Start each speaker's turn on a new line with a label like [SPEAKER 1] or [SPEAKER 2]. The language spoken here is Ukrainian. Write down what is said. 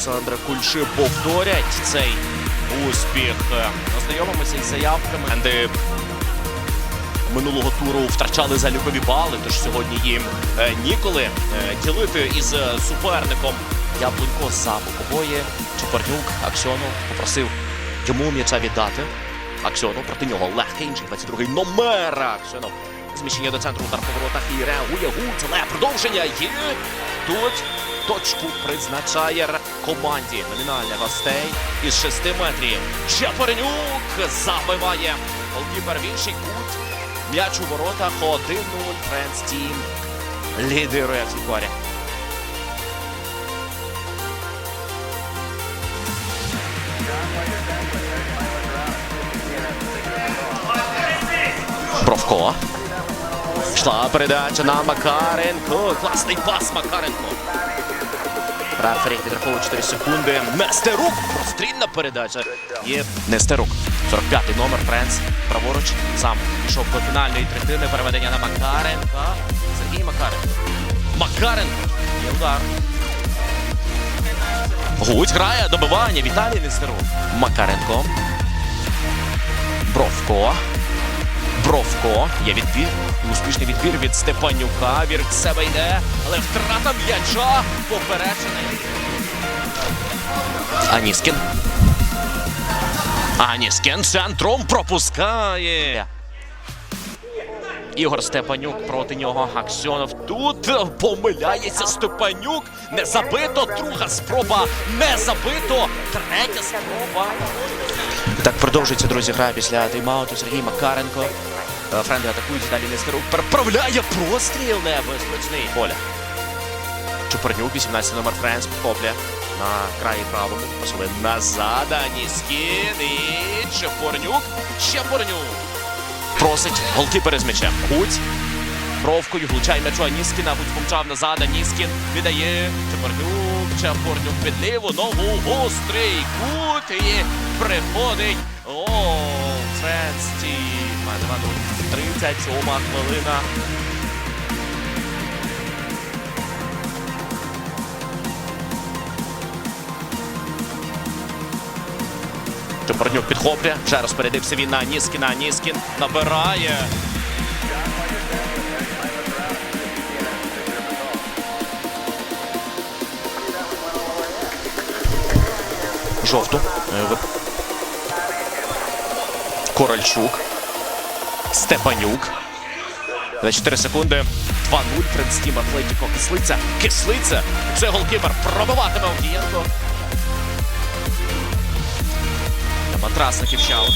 [SPEAKER 1] Олександра Кульши повторять цей успіх. Ознайомимося із заявками. Команди минулого туру втрачали залікові бали, тож сьогодні їм е, ніколи е, ділити із е, суперником. Яблунько за бокової. Чепарнюк Аксьонов попросив йому м'яча віддати. Аксьонов проти нього легкий інший 22-й номер. Аксьонов зміщення до центру удар по воротах і реагує Гуц, але продовження є. Тут точку призначає команді номінальних гостей із 6 метрів. Чепарнюк забиває голкіпер в інший кут. М'яч у воротах 1-0. Френс Тім лідирує в парі. Бровко. Йшла передача на Макаренко. Класний пас Макаренко. Рефері підраховує 4 секунди. Нестерук. Прострільна передача. Є Нестерук. 45-й номер Френс. Праворуч. Сам пішов до фінальної третини. Переведення на Макаренка. Сергій Макаренко. Макаренко. Є удар. Гуць грає. Добивання. Віталій Нестерук. Макаренко. Бровко. Бровко. Є відбір. Успішний відбір від Степанюка. Вір в себе йде. Але втрата м'яча попереджений. Аніскін. Аніскін центром пропускає. Ігор Степанюк проти нього. Аксьонов тут помиляється Степанюк. Не забито. Друга спроба. Не забито. Третя спроба. Так продовжується, друзі, гра після тайм-ауту. Сергій Макаренко. Е, Френди атакують, далі Нестерук переправляє простріл небезпечний. Поля. Чупарнюк, 18 номер Френс, підхоплює на краї правому. Посили назад, Аніскін і Чепорнюк. Чепорнюк. Просить голкіпер з м'ячем. Гуць. Бровкою влучає м'ячу Аніскіна. Гуць помчав назад. Аніскін віддає Чепорнюк. Чепорнюк під ліву ногу. Гострий кут. І приходить. О, Френсті. Мане Ману. 37 хвилина. Чепорнюк підхоплює. Вже розпорядився він на Аніскіна. Аніскін набирає. Жовту. Е, Корольчук. Степанюк. За 4 секунди. 2-0. Френстім Атлетіко. Кислиця. Кислиця. Це голкіпер. Пробиватиме Овдієнко. Матрасників шаут.